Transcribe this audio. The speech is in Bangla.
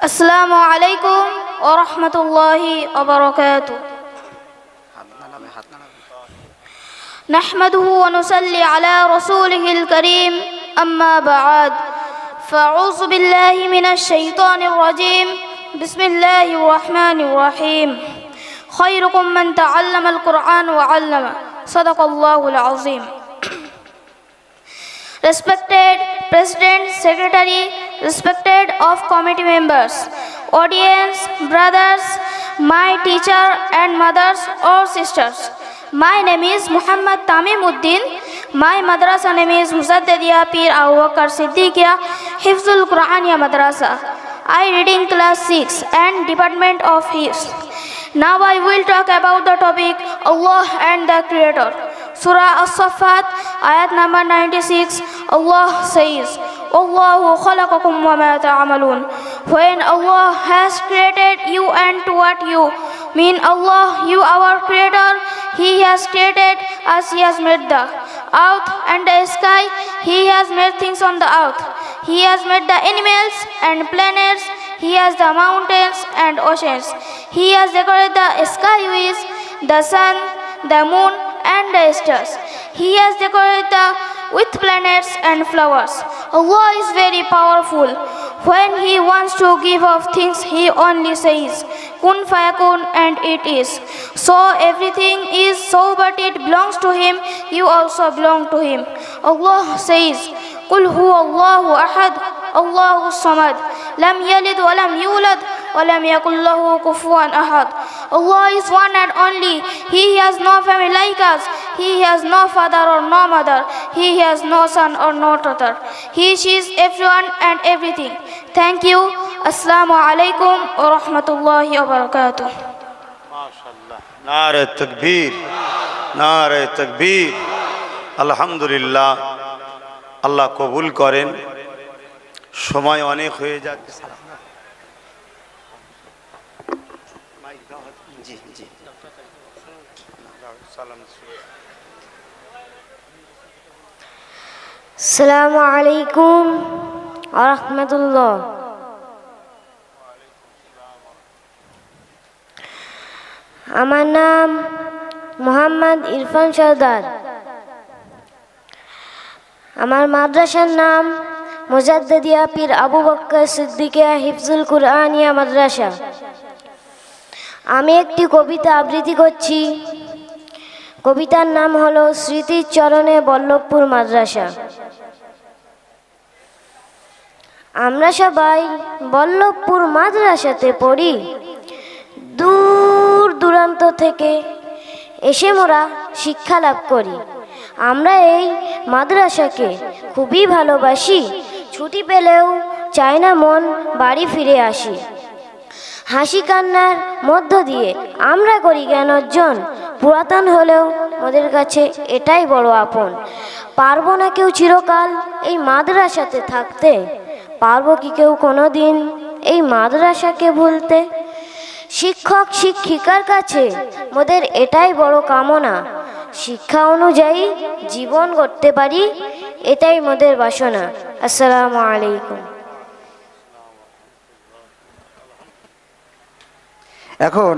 السلام عليكم ورحمة الله وبركاته. نحمده ونصلي على رسوله الكريم أما بعد فأعوذ بالله من الشيطان الرجيم. بسم الله الرحمن الرحيم. خيركم من تعلم القرآن وعلم. صدق الله العظيم. Respected President, Secretary, respected of committee members, audience, brothers, my teacher and mothers or sisters. My name is Muhammad Tamim Uddin. My madrasa name is Musaddadiya Pir Abu Bakr Siddiqia Hifzul Quraniya Madrasa. I read in class 6 and Department of Hifz. Now I will talk about the topic Allah and the Creator. Surah As-Saffat, ayat number 96, Allah says, Allahu khalaqakum wa ma. When Allah has created you and what you mean Allah, you our creator, He has created us, He has made the earth and the sky, He has made things on the earth. He has made the animals and planets, He has the mountains and oceans. He has decorated the sky with the sun, the moon, and the stars. He has decorated the with planets and flowers. Allah is very powerful. When He wants to give of things, He only says, Kun fayakun, and it is. So everything is so, but it belongs to Him. You also belong to Him. Allah says, قل هو الله أحد الله الصمد لم يلد ولم يولد ولم يكن له كفوا أحد Allah is one and only. He has no family like us. He has no father or no mother. He has no son or no daughter. He sees everyone and everything. Thank you. Assalamu alaikum wa rahmatullahi wa barakatuh. নারে তকবীর নারে তকবীর আলহামদুলিল্লাহ আল্লাহ কবুল করেন সময় অনেক হয়ে যাচ্ছে সালাম আলাইকুম আহমদুল্লাহ আমার নাম মোহাম্মদ ইরফান সর্দার। আমার মাদ্রাসার নাম মোজাদ্দিয়া পীর আবু বক্কর সিদ্দিকিয়া হিফজুল কুরআনিয়া মাদ্রাসা। আমি একটি কবিতা আবৃত্তি করছি। কবিতার নাম হলো স্মৃতির চরণে বল্লভপুর মাদ্রাসা। আমরা সবাই বল্লভপুর মাদ্রাসাতে পড়ি। দূর দূরান্ত থেকে এসে মোরা শিক্ষা লাভ করি। আমরা এই মাদ্রাসাকে খুবই ভালোবাসি। ছুটি পেলেও চাই না মন বাড়ি ফিরে আসি। হাসি কান্নার মধ্য দিয়ে আমরা করি জ্ঞান অর্জন। পুরাতন হলেও ওদের কাছে এটাই বড় আপন। পারব না কেউ চিরকাল এই মাদ্রাসাতে থাকতে। পারব কি কেউ কোনো দিন এই মাদ্রাসাকে ভুলতে? শিক্ষক, শিক্ষিকার কাছে মোদের এটাই বড় কামনা। শিক্ষা অনুযায়ী জীবন করতে পারি, এটাই মোদের বাসনা। আসসালামু আলাইকুম। এখন